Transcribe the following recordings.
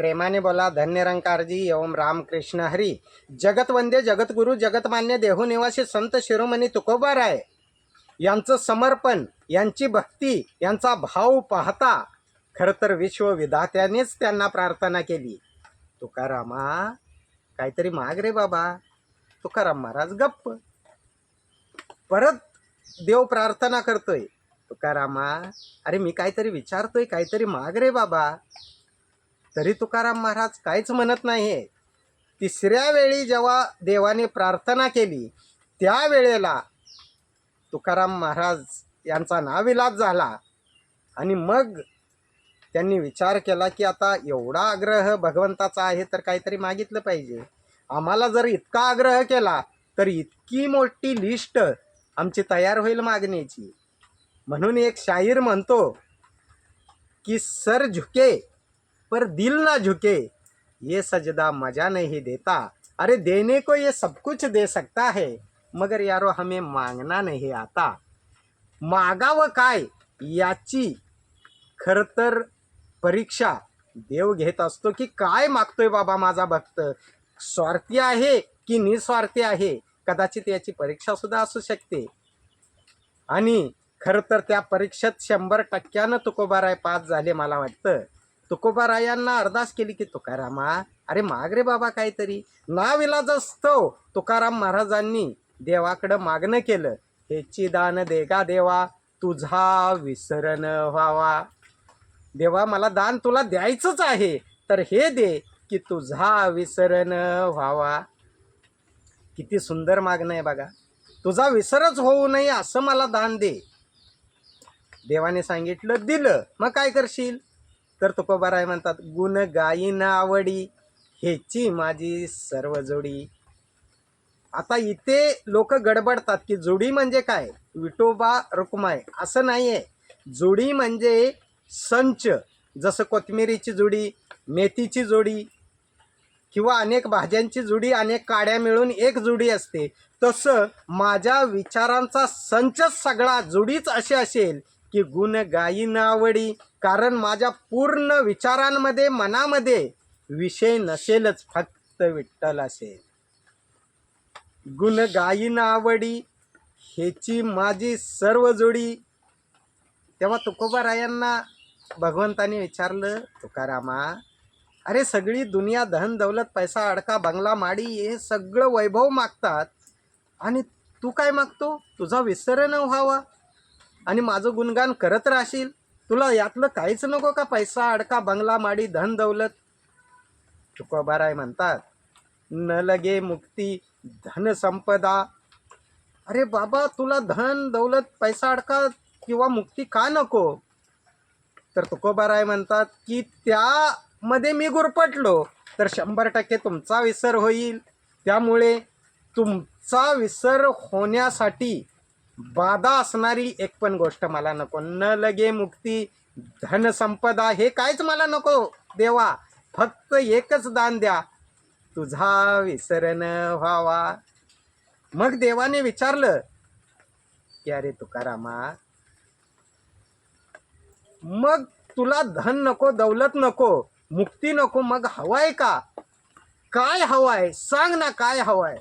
प्रेमाने बोला धन्यरंकारजी ओम रामकृष्ण हरी। जगतवंदे जगद्गुरू जगतमान्य देहूनिवासी संत शिरोमणी तुकोबार आहे यांचं समर्पण यांची भक्ती यांचा भाव पाहता खरं तर विश्वविधात्यानेच त्यांना प्रार्थना केली. तुकारामा काहीतरी माग रे बाबा. तुकाराम महाराज गप्प. परत देव प्रार्थना करतोय. तुकारामा अरे मी काहीतरी विचारतोय काहीतरी माग रे बाबा. तरी तुकाराम महाराज काहीच म्हणत नाही तिसऱ्या वेळी जेव्हा देवाने प्रार्थना केली त्यावेळेला तुकाराम महाराज यांचा नाविलाज झाला आणि मग त्यांनी विचार केला की आता एवढा आग्रह भगवंताचा आहे तर काहीतरी मागितलं पाहिजे. आम्हाला जर इतका आग्रह केला तर इतकी मोठी लिस्ट आमची तयार होईल मागण्याची म्हणून एक शाहीर म्हणतो की सर झुके पर दिल ना झुके। ये सजदा मजा नहीं देता। अरे देने को ये सब कुछ दे सकता है मगर यारो हमें मांगना नहीं आता। मागावं काय? याची खरं तर परीक्षा देव घेत असतो की काय मागतोय बाबा माझा भक्त? स्वार्थी आहे की निस्वार्थी आहे? कदाचित याची परीक्षा सुद्धा असू शकते. आणि खरं तर त्या परीक्षेत शंभर टक्क्यानं तुकोबाराय पास झाले मला वाटतं. तुकोबारायांना अरदास केली की तुकारामा अरे माग रे बाबा काहीतरी. नाविलाज असतो तुकाराम महाराजांनी देवाकडं मागणं केलं. हेची दान देगा देवा तुझा विसरण व्हावा. देवा मला दान तुला द्यायचंच आहे तर हे दे की तुझा विसरण व्हावा. किती सुंदर मागणं आहे बघा. तुझा विसरच होऊ नये असं मला दान दे. देवाने सांगितलं दिलं. मग काय करशील? तर तुकोबाराय म्हणतात गुण गायीन आवडी ह्याची माझी सर्व जोडी. आता इथे लोक गडबडतात की जोडी म्हणजे काय? विठोबा रुक्माय असं नाही आहे जोडी म्हणजे संच जसं कोथिंबिरीची जोडी मेथीची जोडी किंवा अनेक भाज्यांची जोडी अनेक काड्या मिळून एक जोडी असते. तसं माझ्या विचारांचा संचच सगळा जोडीच अशी असेल की गुण गायी आवडी कारण माझ्या पूर्ण विचारांमध्ये मनामध्ये विषय नसेलच फक्त विठ्ठल असेल गुण गायी आवडी ह्याची माझी सर्व जोडी. तेव्हा तुकोबारायांना भगवंताने विचारलं तुकारामा अरे सगळी दुनिया धन दौलत पैसा अडका बंगला माडी हे सगळं वैभव मागतात. आणि तू काय मागतो? तुझा विसर न व्हावा. आणि माझं गुणगान करत राहशील? तुला यातलं काहीच नको का पैसा अडका बंगला माडी धन दौलत? तुकोबाराय म्हणतात न लगे मुक्ती धन संपदा. अरे बाबा तुला धन दौलत पैसा अडका किंवा मुक्ती का नको? तर तुकोबाराय म्हणतात की त्यामध्ये मी गुरपटलो तर शंभर टक्के तुमचा विसर होईल. त्यामुळे तुमचा विसर होण्यासाठी बाधा असणारी एक पण गोष्ट मला नको. न लगे मुक्ती धनसंपदा हे काहीच मला नको देवा. फक्त एकच दान द्या. तुझा विसरण व्हावा. मग देवाने विचारलं की अरे तुकारामा? मग तुला धन नको दौलत नको मुक्ती नको मग हवाय का? काय हवाय? सांग ना काय हवाय.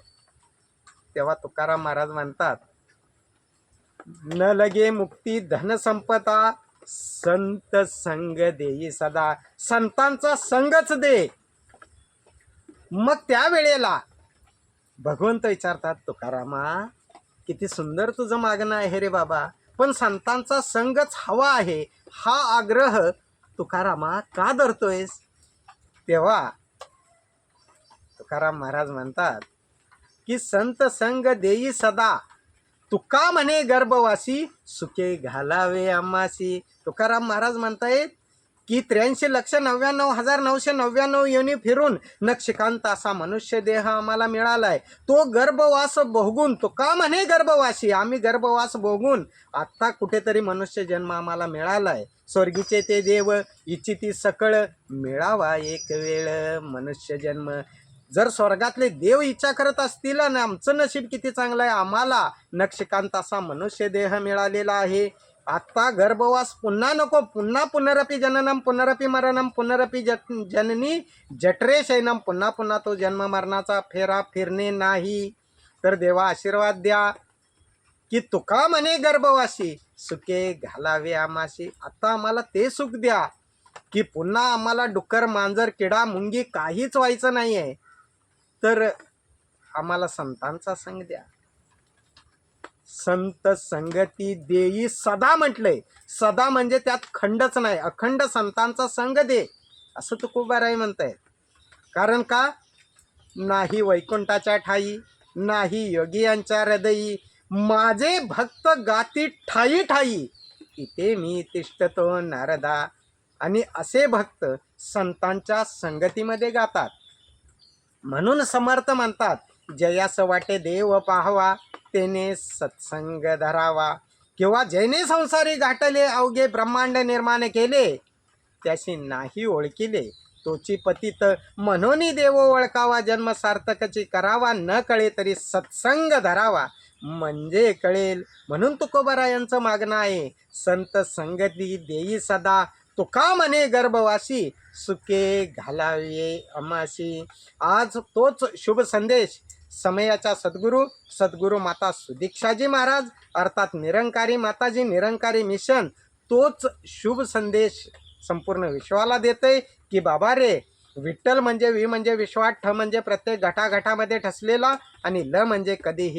तेव्हा तुकाराम महाराज म्हणतात न लगे मुक्ती धनसंपदा संत संग देई सदा. संतांचा संगच दे. मग त्यावेळेला भगवंत विचारतात तुकारामा किती सुंदर तुझं मागणं आहे रे बाबा. पण संतांचा संगच हवा आहे. हा आग्रह तुकारामा का धरतोयस? तेव्हा तुकाराम महाराज म्हणतात की संत संग देई सदा. तुका म्हणे गर्भवासी? सुके घालावे आम्हासी तुकाराम महाराज म्हणतायत की त्र्याऐंशी लक्ष नव्याण्णव हजार नऊशे नव्याण्णव योनी फिरून नक्षकांत असा मनुष्य देह आम्हाला मिळालाय. तो गर्भवास भोगून तो का म्हणे गर्भवासी? आम्ही गर्भवास भोगून आत्ता कुठेतरी मनुष्य जन्म आम्हाला मिळालाय. स्वर्गीचे ते देव इच्छिती सकळ मिळावा एक वेळ. मनुष्य जन्म जर स्वर्गातले देव इच्छा करत असतील आणि आमचं नशीब किती चांगलं आहे आम्हाला नक्षकांत असा मनुष्य देह मिळालेला आहे. आत्ता गर्भवास पुन्हा नको पुन्हा पुनरपी जननम पुनरपी मरणम पुनरपी जत जननी जठरे शैनम पुन्हा पुन्हा तो जन्म मरणाचा फेरा फिरणे नाही. तर देवा आशीर्वाद द्या. की तुका म्हणे गर्भवासी सुखे घालावे आमाशी. आता आम्हाला ते सुख द्या. की पुन्हा आम्हाला डुक्कर मांजर किडा मुंगी काहीच व्हायचं नाही आहे तर आम्हाला संतांचा संग द्या. संत संगती देई सदा म्हटलंय. सदा म्हणजे त्यात खंडच नाही. अखंड संतांचा संग दे असं तुकोबाराय म्हणतायत. कारण का? नाही वैकुंठाच्या ठाई नाही योगियांच्या हृदयी माझे भक्त गाती ठाई ठाई. इथे मी तिष्ठतो नारदा. आणि असे भक्त संतांच्या संगतीमध्ये गातात. म्हणून समर्थ म्हणतात जयास वाटे देव पाहावा तेने सत्संग धरावा. किंवा जैने संसारी गाठले अवघे ब्रह्मांड निर्माण केले त्याशी नाही ओळखिले तोची पतित म्हणून देव ओळखावा जन्म सार्थकची करावा न कळे तरी सत्संग धरावा. म्हणजे कळेल म्हणून तुकोबारा यांचं मागणं आहे संत संगती देई सदा तुका म्हणे गर्भवासी? सुके घालावे अमाशी. आज तोच शुभ संदेश. समयाच्या सद्गुरू सद्गुरू माता सुदीक्षाजी महाराज अर्थात निरंकारी माताजी निरंकारी मिशन. तोच शुभ संदेश संपूर्ण विश्वाला देते की बाबा रे विठ्ठल म्हणजे वि म्हणजे विश्वात ठ म्हणजे प्रत्येक घटाघटामध्ये ठसलेला आणि ल म्हणजे कधीही